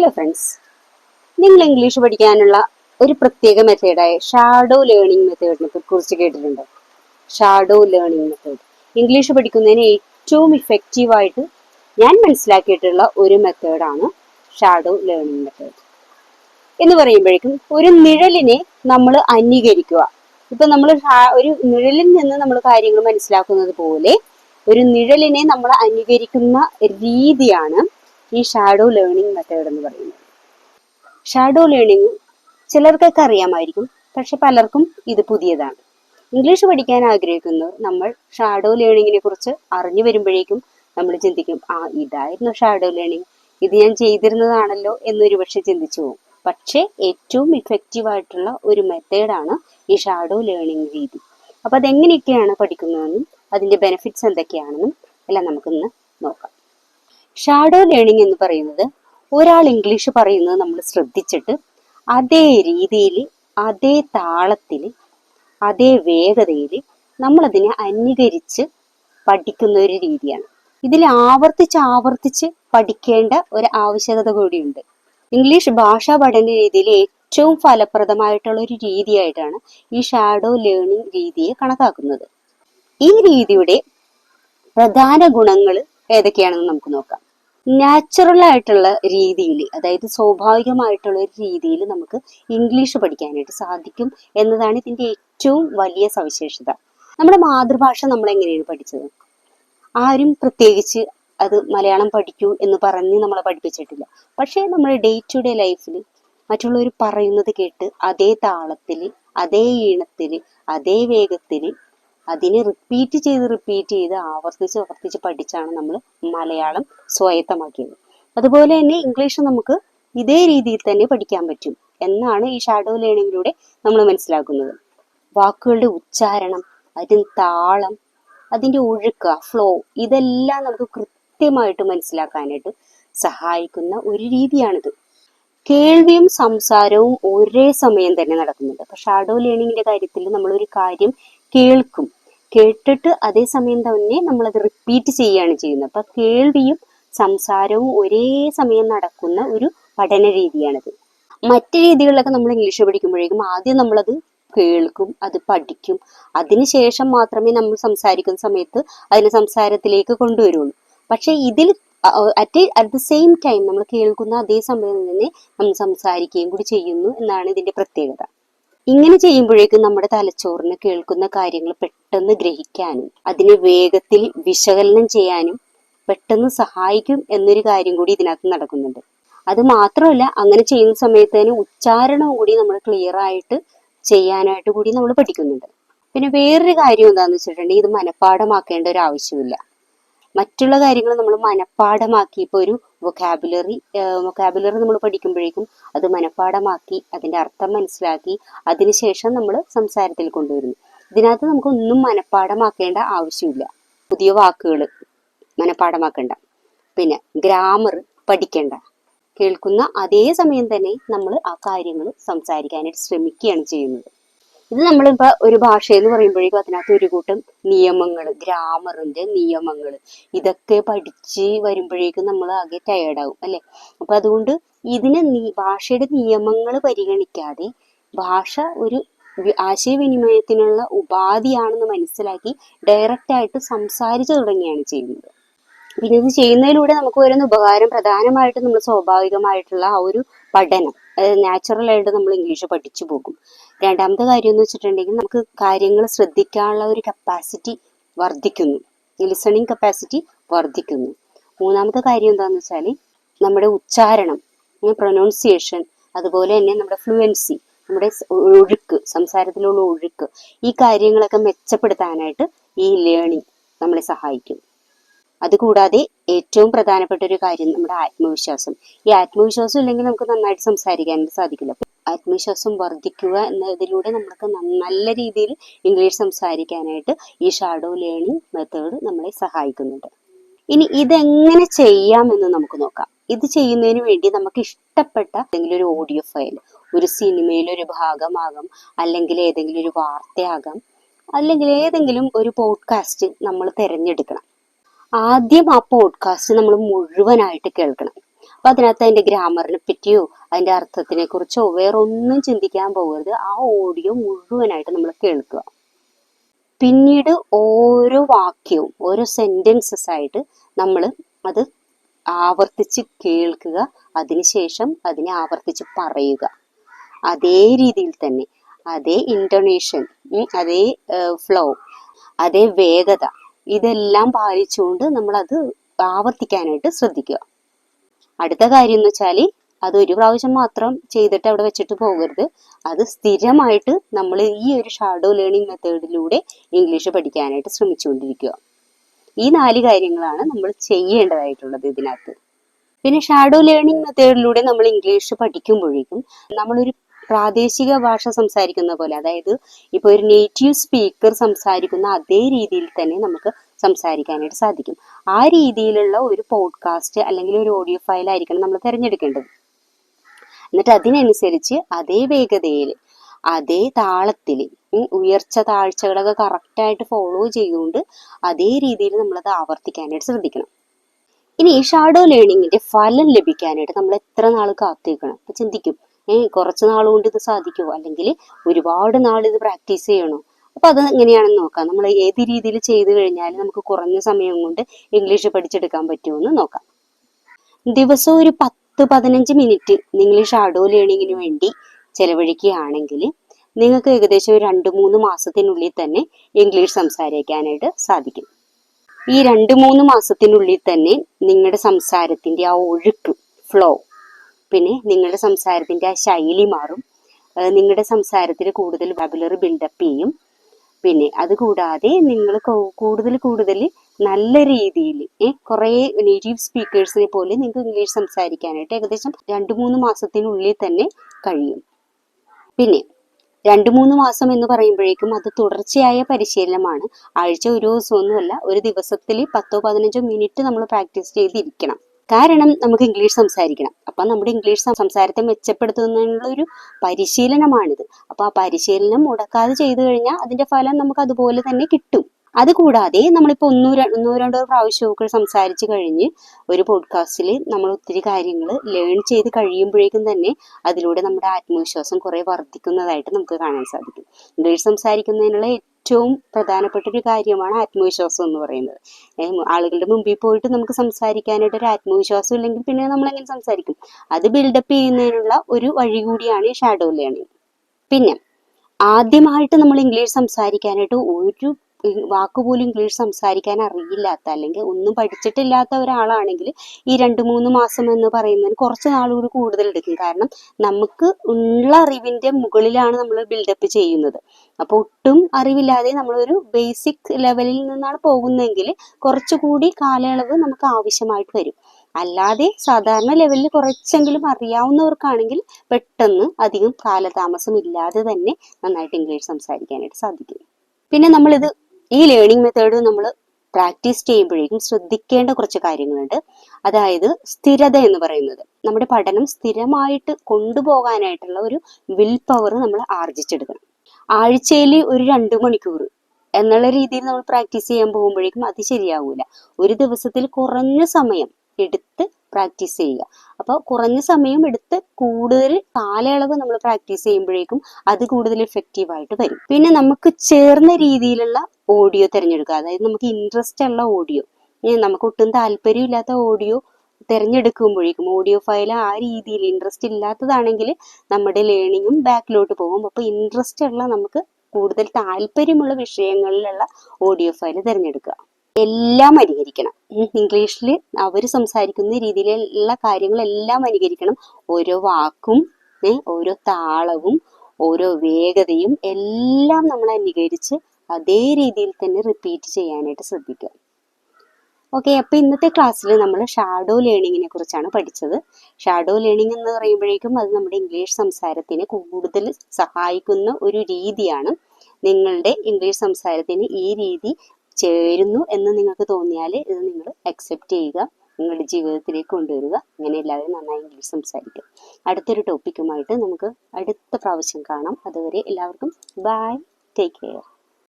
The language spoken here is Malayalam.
ഹലോ ഫ്രണ്ട്സ് നിങ്ങൾ ഇംഗ്ലീഷ് പഠിക്കാനുള്ള ഒരു പ്രത്യേക മെത്തേഡായ ഷാഡോ ലേണിംഗ് മെത്തേഡിനെ കുറിച്ച് കേട്ടിട്ടുണ്ടോ? ഷാഡോ ലേണിംഗ് മെത്തേഡ് ഇംഗ്ലീഷ് പഠിക്കുന്നതിന് ഏറ്റവും ഇഫക്റ്റീവായിട്ട് ഞാൻ മനസ്സിലാക്കിയിട്ടുള്ള ഒരു മെത്തേഡാണ് ഷാഡോ ലേണിംഗ് മെത്തേഡ് എന്ന് പറയുമ്പോഴേക്കും ഒരു നിഴലിനെ നമ്മൾ അന്വീകരിക്കുക ഇപ്പൊ നമ്മൾ ഒരു നിഴലിൽ നിന്ന് നമ്മൾ കാര്യങ്ങൾ മനസ്സിലാക്കുന്നത് പോലെ ഒരു നിഴലിനെ നമ്മൾ അനുകരിക്കുന്ന രീതിയാണ് ഈ ഷാഡോ ലേണിംഗ് മെത്തേഡ് എന്ന് പറയുന്നത്. ഷാഡോ ലേണിംഗ് ചിലർക്കൊക്കെ അറിയാമായിരിക്കും പക്ഷെ പലർക്കും ഇത് പുതിയതാണ്. ഇംഗ്ലീഷ് പഠിക്കാൻ ആഗ്രഹിക്കുന്നവർ നമ്മൾ ഷാഡോ ലേണിങ്ങിനെ കുറിച്ച് അറിഞ്ഞു വരുമ്പോഴേക്കും നമ്മൾ ചിന്തിക്കും ആ ഇതായിരുന്നു ഷാഡോ ലേണിംഗ് ഇത് ഞാൻ ചെയ്തിരുന്നതാണല്ലോ എന്നൊരു പക്ഷെ ചിന്തിച്ചു പോകും. പക്ഷേ ഏറ്റവും ഇഫക്റ്റീവ് ആയിട്ടുള്ള ഒരു മെത്തേഡാണ് ഈ ഷാഡോ ലേണിംഗ് രീതി. അപ്പൊ അതെങ്ങനെയൊക്കെയാണ് പഠിക്കുന്നതെന്നും അതിന്റെ ബെനിഫിറ്റ്സ് എന്തൊക്കെയാണെന്നും എല്ലാം നമുക്കിന്ന് നോക്കാം. ഷാഡോ ലേണിംഗ് എന്ന് പറയുന്നത് ഒരാൾ ഇംഗ്ലീഷ് പറയുന്നത് നമ്മൾ ശ്രദ്ധിച്ചിട്ട് അതേ രീതിയിൽ അതേ താളത്തിൽ അതേ വേഗതയിൽ നമ്മളതിനെ അന്വീകരിച്ച് പഠിക്കുന്ന ഒരു രീതിയാണ്. ഇതിൽ ആവർത്തിച്ച് ആവർത്തിച്ച് പഠിക്കേണ്ട ഒരു ആവശ്യകത കൂടിയുണ്ട്. ഇംഗ്ലീഷ് ഭാഷാ പഠന രീതിയിൽ ഏറ്റവും ഫലപ്രദമായിട്ടുള്ള ഒരു രീതിയായിട്ടാണ് ഈ ഷാഡോ ലേണിംഗ് രീതിയെ കണക്കാക്കുന്നത്. ഈ രീതിയുടെ പ്രധാന ഗുണങ്ങൾ ഏതൊക്കെയാണെന്ന് നമുക്ക് നോക്കാം. നാച്ചുറൽ ആയിട്ടുള്ള രീതിയിൽ അതായത് സ്വാഭാവികമായിട്ടുള്ള ഒരു രീതിയിൽ നമുക്ക് ഇംഗ്ലീഷ് പഠിക്കാനായിട്ട് സാധിക്കും എന്നതാണ് ഇതിന്റെ ഏറ്റവും വലിയ സവിശേഷത. നമ്മുടെ മാതൃഭാഷ നമ്മൾ എങ്ങനെയാണ് പഠിച്ചത്? ആരും പ്രത്യേകിച്ച് അത് മലയാളം പഠിക്കൂ എന്ന് പറഞ്ഞ് നമ്മളെ പഠിപ്പിച്ചിട്ടില്ല. പക്ഷേ നമ്മുടെ ഡേ ടു ഡേ ലൈഫിൽ മറ്റുള്ളവർ പറയുന്നത് കേട്ട് അതേ താളത്തിൽ അതേ ഈണത്തിൽ അതേ വേഗത്തിൽ അതിനെ റിപ്പീറ്റ് ചെയ്ത് റിപ്പീറ്റ് ചെയ്ത് ആവർത്തിച്ച് ആവർത്തിച്ച് പഠിച്ചാണ് നമ്മൾ മലയാളം സ്വായത്തമാക്കിയത്. അതുപോലെ തന്നെ ഇംഗ്ലീഷ് നമുക്ക് ഇതേ രീതിയിൽ തന്നെ പഠിക്കാൻ പറ്റും എന്നാണ് ഈ ഷാഡോ ലേണിങ്ങിലൂടെ നമ്മൾ മനസ്സിലാക്കുന്നത്. വാക്കുകളുടെ ഉച്ചാരണം അതിന് താളം അതിന്റെ ഒഴുക്ക് ഫ്ലോ ഇതെല്ലാം നമുക്ക് കൃത്യമായിട്ട് മനസ്സിലാക്കാനായിട്ട് സഹായിക്കുന്ന ഒരു രീതിയാണിത്. കേൾവിയും സംസാരവും ഒരേ സമയം തന്നെ നടക്കുന്നുണ്ട്. അപ്പൊ ഷാഡോ ലേണിങ്ങിന്റെ കാര്യത്തിൽ നമ്മൾ ഒരു കാര്യം കേൾക്കും. കേട്ടിട്ട് അതേ സമയം തന്നെ നമ്മളത് റിപ്പീറ്റ് ചെയ്യുകയാണ് ചെയ്യുന്നത്. അപ്പൊ കേൾവിയും സംസാരവും ഒരേ സമയം നടക്കുന്ന ഒരു പഠന രീതിയാണിത്. മറ്റ് രീതികളിലൊക്കെ നമ്മൾ ഇംഗ്ലീഷ് പഠിക്കുമ്പോഴേക്കും ആദ്യം നമ്മളത് കേൾക്കും അത് പഠിക്കും. അതിനുശേഷം മാത്രമേ നമ്മൾ സംസാരിക്കുന്ന സമയത്ത് അതിനെ സംസാരത്തിലേക്ക് കൊണ്ടുവരുള്ളൂ. പക്ഷെ ഇതിൽ at at the same time നമ്മൾ കേൾക്കുന്ന അതേ സമയം തന്നെ നമ്മൾ സംസാരിക്കുകയും കൂടി ചെയ്യുന്നു എന്നാണ് ഇതിന്റെ പ്രത്യേകത. ഇങ്ങനെ ചെയ്യുമ്പോഴേക്കും നമ്മുടെ തലച്ചോറിന് കേൾക്കുന്ന കാര്യങ്ങൾ പെട്ടെന്ന് ഗ്രഹിക്കാനും അതിനെ വേഗത്തിൽ വിശകലനം ചെയ്യാനും പെട്ടെന്ന് സഹായിക്കും എന്നൊരു കാര്യം കൂടി ഇതിനകത്ത് നടക്കുന്നുണ്ട്. അത് മാത്രമല്ല അങ്ങനെ ചെയ്യുന്ന സമയത്ത് തന്നെ ഉച്ചാരണവും കൂടി നമ്മൾ ക്ലിയർ ആയിട്ട് ചെയ്യാനായിട്ട് കൂടി നമ്മൾ പഠിക്കുന്നുണ്ട്. പിന്നെ വേറൊരു കാര്യം എന്താണെന്ന് വെച്ചിട്ടുണ്ടെങ്കിൽ ഇത് മനഃപ്പാഠമാക്കേണ്ട ഒരു ആവശ്യമില്ല. മറ്റുള്ള കാര്യങ്ങൾ നമ്മൾ മനഃപ്പാഠമാക്കി. ഇപ്പോൾ ഒരു വൊക്കാബുലറി വൊക്കാബുലറി നമ്മൾ പഠിക്കുമ്പോഴേക്കും അത് മനഃപ്പാഠമാക്കി അതിന്റെ അർത്ഥം മനസ്സിലാക്കി അതിനുശേഷം നമ്മൾ സംസാരത്തിൽ കൊണ്ടുവരുന്നു. ഇതിനകത്ത് നമുക്ക് ഒന്നും മനഃപ്പാഠമാക്കേണ്ട ആവശ്യമില്ല. പുതിയ വാക്കുകൾ മനഃപ്പാഠമാക്കേണ്ട. പിന്നെ ഗ്രാമർ പഠിക്കേണ്ട. കേൾക്കുന്ന അതേ സമയം തന്നെ നമ്മൾ ആ കാര്യങ്ങൾ സംസാരിക്കാനായിട്ട് ശ്രമിക്കുകയാണ് ചെയ്യുന്നത്. ഇത് നമ്മളിപ്പോ ഒരു ഭാഷ എന്ന് പറയുമ്പോഴേക്കും അതിനകത്ത് ഒരു കൂട്ടം നിയമങ്ങൾ ഗ്രാമറിന്റെ നിയമങ്ങൾ ഇതൊക്കെ പഠിച്ച് വരുമ്പോഴേക്കും നമ്മൾ ആകെ ടയേർഡാവും അല്ലെ? അപ്പൊ അതുകൊണ്ട് ഇതിനെ ഭാഷയുടെ നിയമങ്ങൾ പരിഗണിക്കാതെ ഭാഷ ഒരു ആശയവിനിമയത്തിനുള്ള ഉപാധിയാണെന്ന് മനസ്സിലാക്കി ഡയറക്റ്റ് ആയിട്ട് സംസാരിച്ചു തുടങ്ങിയാണ് ചെയ്യുന്നത്. ഇത് ചെയ്യുന്നതിലൂടെ നമുക്ക് വരുന്ന ഉപകാരം പ്രധാനമായിട്ടും നമ്മൾ സ്വാഭാവികമായിട്ടുള്ള ആ ഒരു പഠനം. നാച്ചുറൽ ആയിട്ട് നമ്മൾ ഇംഗ്ലീഷ് പഠിച്ചു പോകും. രണ്ടാമത്തെ കാര്യം എന്ന് വെച്ചിട്ടുണ്ടെങ്കിൽ നമുക്ക് കാര്യങ്ങൾ ശ്രദ്ധിക്കാനുള്ള ഒരു കപ്പാസിറ്റി വർദ്ധിക്കുന്നു. ലിസണിങ് കപ്പാസിറ്റി വർദ്ധിക്കുന്നു. മൂന്നാമത്തെ കാര്യം എന്താണെന്ന് വെച്ചാൽ നമ്മുടെ ഉച്ചാരണം പ്രൊനൗൺസിയേഷൻ അതുപോലെ തന്നെ നമ്മുടെ ഫ്ലുവൻസി നമ്മുടെ ഒഴുക്ക് സംസാരത്തിലുള്ള ഒഴുക്ക് ഈ കാര്യങ്ങളൊക്കെ മെച്ചപ്പെടുത്താനായിട്ട് ഈ ലേണിംഗ് നമ്മളെ സഹായിക്കും. അതുകൂടാതെ ഏറ്റവും പ്രധാനപ്പെട്ട ഒരു കാര്യം നമ്മുടെ ആത്മവിശ്വാസം. ഈ ആത്മവിശ്വാസം ഇല്ലെങ്കിൽ നമുക്ക് നന്നായിട്ട് സംസാരിക്കാനായിട്ട് സാധിക്കില്ല. ആത്മവിശ്വാസം വർദ്ധിക്കുക എന്നതിലൂടെ നമുക്ക് നല്ല രീതിയിൽ ഇംഗ്ലീഷ് സംസാരിക്കാനായിട്ട് ഈ ഷാഡോ ലേണിംഗ് മെത്തേഡ് നമ്മളെ സഹായിക്കുന്നുണ്ട്. ഇനി ഇതെങ്ങനെ ചെയ്യാമെന്ന് നമുക്ക് നോക്കാം. ഇത് ചെയ്യുന്നതിന് വേണ്ടി നമുക്ക് ഇഷ്ടപ്പെട്ട ഏതെങ്കിലും ഒരു ഓഡിയോ ഫയൽ ഒരു സിനിമയിലെ ഒരു ഭാഗമാകാം അല്ലെങ്കിൽ ഏതെങ്കിലും ഒരു വാർത്തയാകാം അല്ലെങ്കിൽ ഏതെങ്കിലും ഒരു പോഡ്കാസ്റ്റ് നമ്മൾ തിരഞ്ഞെടുക്കണം. ആദ്യം ആ പോഡ്കാസ്റ്റ് നമ്മൾ മുഴുവനായിട്ട് കേൾക്കണം. അപ്പൊ അതിനകത്ത് അതിന്റെ ഗ്രാമറിനെ പറ്റിയോ അതിന്റെ അർത്ഥത്തിനെ കുറിച്ചോ വേറെ ഒന്നും ചിന്തിക്കാൻ പോകരുത്. ആ ഓഡിയോ മുഴുവനായിട്ട് നമ്മൾ കേൾക്കുക. പിന്നീട് ഓരോ വാക്യവും ഓരോ സെന്റൻസസ് ആയിട്ട് നമ്മൾ അത് ആവർത്തിച്ച് കേൾക്കുക. അതിനുശേഷം അതിനെ ആവർത്തിച്ച് പറയുക. അതേ രീതിയിൽ തന്നെ. അതേ ഇന്റർനേഷൻ അതേ ഫ്ലോ അതേ വേഗത ഇതെല്ലാം പാലിച്ചുകൊണ്ട് നമ്മൾ അത് ആവർത്തിക്കാനായിട്ട് ശ്രദ്ധിക്കുക. അടുത്ത കാര്യം എന്ന് വെച്ചാൽ അത് ഒരു പ്രാവശ്യം മാത്രം ചെയ്തിട്ട് അവിടെ വെച്ചിട്ട് പോകരുത്. അത് സ്ഥിരമായിട്ട് നമ്മൾ ഈ ഒരു ഷാഡോ ലേണിംഗ് മെത്തേഡിലൂടെ ഇംഗ്ലീഷ് പഠിക്കാനായിട്ട് ശ്രമിച്ചുകൊണ്ടിരിക്കുക. ഈ നാല് കാര്യങ്ങളാണ് നമ്മൾ ചെയ്യേണ്ടതായിട്ടുള്ളത് ഇതിനകത്ത്. പിന്നെ ഷാഡോ ലേണിംഗ് മെത്തേഡിലൂടെ നമ്മൾ ഇംഗ്ലീഷ് പഠിക്കുമ്പോഴേക്കും നമ്മളൊരു പ്രാദേശിക ഭാഷ സംസാരിക്കുന്ന പോലെ അതായത് ഇപ്പൊ ഒരു നേറ്റീവ് സ്പീക്കർ സംസാരിക്കുന്ന അതേ രീതിയിൽ തന്നെ നമുക്ക് സംസാരിക്കാനായിട്ട് സാധിക്കും. ആ രീതിയിലുള്ള ഒരു പോഡ്കാസ്റ്റ് അല്ലെങ്കിൽ ഒരു ഓഡിയോ ഫയൽ ആയിരിക്കണം നമ്മൾ തിരഞ്ഞെടുക്കേണ്ടത്. എന്നിട്ട് അതിനനുസരിച്ച് അതേ വേഗതയിൽ അതേ താളത്തിൽ ഉയർച്ച താഴ്ചകളൊക്കെ കറക്റ്റായിട്ട് ഫോളോ ചെയ്തുകൊണ്ട് അതേ രീതിയിൽ നമ്മളത് ആവർത്തിക്കാനായിട്ട് ശ്രദ്ധിക്കണം. ഇനി ഈ ഷാഡോ ലേണിങ്ങിന്റെ ഫലം ലഭിക്കാനായിട്ട് നമ്മൾ എത്ര നാൾ കാത്തിരിക്കണം? ചിന്തിക്കും. കുറച്ച് നാൾ കൊണ്ട് ഇത് സാധിക്കുമോ അല്ലെങ്കിൽ ഒരുപാട് നാൾ ഇത് പ്രാക്ടീസ് ചെയ്യണോ? അപ്പൊ അത് എങ്ങനെയാണെന്ന് നോക്കാം. നമ്മൾ ഏത് രീതിയിൽ ചെയ്തു കഴിഞ്ഞാൽ നമുക്ക് കുറഞ്ഞ സമയം കൊണ്ട് ഇംഗ്ലീഷ് പഠിച്ചെടുക്കാൻ പറ്റുമെന്ന് നോക്കാം. ദിവസം ഒരു പത്ത് പതിനഞ്ച് മിനിറ്റ് നിങ്ങൾ ഈ ഷാഡോ ലേണിങ്ങിന് വേണ്ടി ചെലവഴിക്കുകയാണെങ്കിൽ നിങ്ങൾക്ക് ഏകദേശം രണ്ട് മൂന്ന് മാസത്തിനുള്ളിൽ തന്നെ ഇംഗ്ലീഷ് സംസാരിക്കാനായിട്ട് സാധിക്കും. ഈ രണ്ട് മൂന്ന് മാസത്തിനുള്ളിൽ തന്നെ നിങ്ങളുടെ സംസാരത്തിന്റെ ആ ഒഴുക്ക് ഫ്ലോ പിന്നെ നിങ്ങളുടെ സംസാരത്തിന്റെ ആ ശൈലി മാറും. നിങ്ങളുടെ സംസാരത്തിൽ കൂടുതൽ വബുലറി ബിൽഡപ്പ് ചെയ്യും. പിന്നെ അതുകൂടാതെ നിങ്ങൾ കൂടുതൽ കൂടുതൽ നല്ല രീതിയിൽ കുറേ നേറ്റീവ് സ്പീക്കേഴ്സിനെ പോലെ നിങ്ങൾക്ക് ഇംഗ്ലീഷ് സംസാരിക്കാനായിട്ട് ഏകദേശം രണ്ട് മൂന്ന് മാസത്തിനുള്ളിൽ തന്നെ കഴിയും. പിന്നെ രണ്ട് മൂന്ന് മാസം എന്ന് പറയുമ്പോഴേക്കും അത് തുടർച്ചയായ പരിശീലനമാണ്. ആഴ്ച ഒരു ദിവസമൊന്നുമല്ല ഒരു ദിവസത്തിൽ പത്തോ പതിനഞ്ചോ മിനിറ്റ് നമ്മൾ പ്രാക്ടീസ് ചെയ്തിരിക്കണം. കാരണം നമുക്ക് ഇംഗ്ലീഷ് സംസാരിക്കണം. അപ്പം നമ്മുടെ ഇംഗ്ലീഷ് സംസാരത്തെ മെച്ചപ്പെടുത്തുന്നതിനുള്ള ഒരു പരിശീലനമാണിത്. അപ്പോൾ ആ പരിശീലനം മുടക്കാതെ ചെയ്തു കഴിഞ്ഞാൽ അതിന്റെ ഫലം നമുക്ക് അതുപോലെ തന്നെ കിട്ടും. അതുകൂടാതെ നമ്മളിപ്പോൾ ഒന്നോ ഒന്നോ രണ്ടോ പ്രാവശ്യമൊക്കെ സംസാരിച്ച് കഴിഞ്ഞ് ഒരു പോഡ്കാസ്റ്റിൽ നമ്മൾ ഒത്തിരി കാര്യങ്ങൾ ലേൺ ചെയ്ത് കഴിയുമ്പോഴേക്കും തന്നെ അതിലൂടെ നമ്മുടെ ആത്മവിശ്വാസം കുറേ വർദ്ധിക്കുന്നതായിട്ട് നമുക്ക് കാണാൻ സാധിക്കും. ഇംഗ്ലീഷ് സംസാരിക്കുന്നതിനുള്ള ഏറ്റവും പ്രധാനപ്പെട്ട ഒരു കാര്യമാണ് ആത്മവിശ്വാസം എന്ന് പറയുന്നത്. ആളുകളുടെ മുമ്പിൽ പോയിട്ട് നമുക്ക് സംസാരിക്കാനായിട്ട് ഒരു ആത്മവിശ്വാസം ഇല്ലെങ്കിൽ പിന്നെ നമ്മൾ എങ്ങനെ സംസാരിക്കും? അത് ബിൽഡപ്പ് ചെയ്യുന്നതിനുള്ള ഒരു വഴി കൂടിയാണ് ഈ ഷാഡോ ലേണിംഗ് പിന്നെ ആദ്യമായിട്ട് നമ്മൾ ഇംഗ്ലീഷ് സംസാരിക്കാനായിട്ട് ഒരു വാക്കുപോലും ഇംഗ്ലീഷ് സംസാരിക്കാൻ അറിയില്ലാത്ത അല്ലെങ്കിൽ ഒന്നും പഠിച്ചിട്ടില്ലാത്ത ഒരാളാണെങ്കിൽ ഈ രണ്ട് മൂന്ന് മാസം എന്ന് പറയുന്നതിന് കുറച്ച് നാളുകൂടി കൂടുതൽ എടുക്കും. കാരണം നമുക്ക് ഉള്ള അറിവിന്റെ മുകളിലാണ് നമ്മൾ ബിൽഡപ്പ് ചെയ്യുന്നത്. അപ്പോൾ ഒട്ടും അറിവില്ലാതെ നമ്മളൊരു ബേസിക് ലെവലിൽ നിന്നാണ് പോകുന്നതെങ്കിൽ കുറച്ചുകൂടി കാലയളവ് നമുക്ക് ആവശ്യമായിട്ട് വരും. അല്ലാതെ സാധാരണ ലെവലിൽ കുറച്ചെങ്കിലും അറിയാവുന്നവർക്കാണെങ്കിൽ പെട്ടെന്ന് അധികം കാലതാമസം ഇല്ലാതെ തന്നെ നന്നായിട്ട് ഇംഗ്ലീഷ് സംസാരിക്കാനായിട്ട് സാധിക്കും. പിന്നെ നമ്മളിത് ഈ ലേണിംഗ് മെത്തേഡ് നമ്മൾ പ്രാക്ടീസ് ചെയ്യുമ്പോഴേക്കും ശ്രദ്ധിക്കേണ്ട കുറച്ച് കാര്യങ്ങളുണ്ട്. അതായത് സ്ഥിരത എന്ന് പറയുന്നത്. നമ്മുടെ പഠനം സ്ഥിരമായിട്ട് കൊണ്ടുപോകാനായിട്ടുള്ള ഒരു വിൽ പവർ നമ്മൾ ആർജിച്ചെടുക്കണം. ആഴ്ചയിൽ ഒരു രണ്ട് മണിക്കൂർ എന്നുള്ള രീതിയിൽ നമ്മൾ പ്രാക്ടീസ് ചെയ്യാൻ പോകുമ്പോഴേക്കും അത് ശരിയാവൂല. ഒരു ദിവസത്തിൽ കുറഞ്ഞ സമയം എടുത്ത് പ്രാക്ടീസ് ചെയ്യുക. അപ്പോൾ കുറഞ്ഞ സമയം എടുത്ത് കൂടുതൽ കാലയളവ് നമ്മൾ പ്രാക്ടീസ് ചെയ്യുമ്പോഴേക്കും അത് കൂടുതൽ എഫക്റ്റീവ് ആയിട്ട് വരും. പിന്നെ നമുക്ക് ചേർന്ന രീതിയിലുള്ള ഓഡിയോ തിരഞ്ഞെടുക്കുക. അതായത് നമുക്ക് ഇൻട്രസ്റ്റ് ഉള്ള ഓഡിയോ നമുക്ക് ഒട്ടും താല്പര്യമില്ലാത്ത ഓഡിയോ തിരഞ്ഞെടുക്കുമ്പോഴേക്കും ഓഡിയോ ഫയൽ ആ രീതിയിൽ ഇൻട്രസ്റ്റ് ഇല്ലാത്തതാണെങ്കിൽ നമ്മുടെ ലേണിങ്ങും ബാക്കിലോട്ട് പോകും. അപ്പോൾ ഇൻട്രസ്റ്റ് ഉള്ള നമുക്ക് കൂടുതൽ താല്പര്യമുള്ള വിഷയങ്ങളിലുള്ള ഓഡിയോ ഫയൽ തിരഞ്ഞെടുക്കുക. എല്ലാം അനുകരിക്കണം. ഇംഗ്ലീഷിൽ അവർ സംസാരിക്കുന്ന രീതിയിലുള്ള കാര്യങ്ങളെല്ലാം അനുകരിക്കണം. ഓരോ വാക്കും ഓരോ താളവും ഓരോ വേഗതയും എല്ലാം നമ്മൾ അനുകരിച്ച് അതേ രീതിയിൽ തന്നെ റിപ്പീറ്റ് ചെയ്യാനായിട്ട് ശ്രദ്ധിക്കുക. ഓക്കെ അപ്പോൾ ഇന്നത്തെ ക്ലാസ്സിൽ നമ്മൾ ഷാഡോ ലേണിങ്ങിനെ കുറിച്ചാണ് പഠിച്ചത്. ഷാഡോ ലേണിംഗ് എന്ന് പറയുമ്പോഴേക്കും അത് നമ്മുടെ ഇംഗ്ലീഷ് സംസാരത്തിന് കൂടുതൽ സഹായിക്കുന്ന ഒരു രീതിയാണ്. നിങ്ങളുടെ ഇംഗ്ലീഷ് സംസാരത്തിന് ഈ രീതി ചേരുന്നു എന്ന് നിങ്ങൾക്ക് തോന്നിയാൽ ഇത് നിങ്ങൾ അക്സെപ്റ്റ് ചെയ്യുക നിങ്ങളുടെ ജീവിതത്തിലേക്ക് കൊണ്ടുവരിക. അങ്ങനെ എല്ലാവരും നന്നായി ഇംഗ്ലീഷ് സംസാരിക്കും അടുത്തൊരു ടോപ്പിക്കുമായിട്ട് നമുക്ക് അടുത്ത പ്രാവശ്യം കാണാം. അതുവരെ എല്ലാവർക്കും ബൈ ടേക്ക് കെയർ